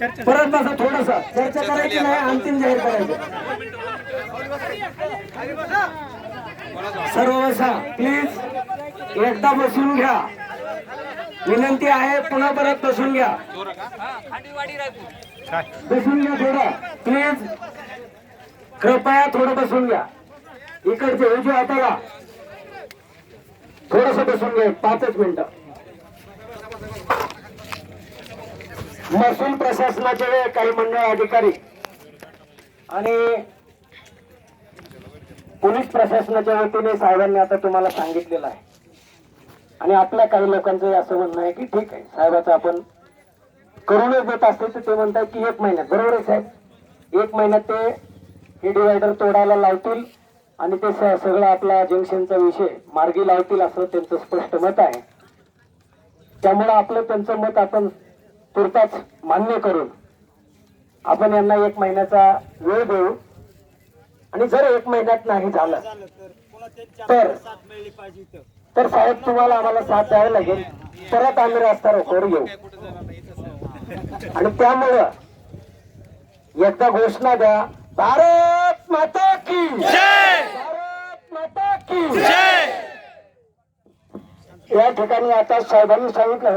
परत बसा थोडस चर्चा करायची नाही अंतिम जाहीर करायचं. सर्व बसा प्लीज एकदा बसून घ्या. विनंती आहे पुन्हा परत बसून घ्या. बसून घ्या थोडं. प्लीज कृपया थोडं बसून घ्या. इकडचे उजव्या हाताला. थोडस बसून घ्या पाचच मिनिटं. महसूल प्रशासनाचे काही मंडळ अधिकारी आणि पोलीस प्रशासनाच्या वतीने साहेबांनी आता तुम्हाला सांगितलेलं आहे. आणि आपल्या काही लोकांचं असं म्हणणं आहे की ठीक आहे साहेबाचं आपण करूनच देत असते तर ते म्हणतात की एक महिन्यात बरोबर आहे साहेब? एक महिन्यात ते हे डिवायडर तोडायला लावतील आणि ते स- सगळं आपला जंक्शनचा विषय मार्गी लावतील असं त्यांचं स्पष्ट मत आहे. त्यामुळं आपलं त्यांचं मत आपण तुर्ताच मान्य करून आपण यांना एक महिन्याचा वेळ देऊ. आणि जर एक महिन्यात नाही झालं तर तर साहेब तुम्हाला आम्हाला साथ द्यावी लागेल. परत आम्ही रस्ता रोखवर येऊ. आणि त्यामुळं एकदा घोषणा द्या भारत माता की भारत माता की या ठिकाणी आता साहेबांनी सांगितलं.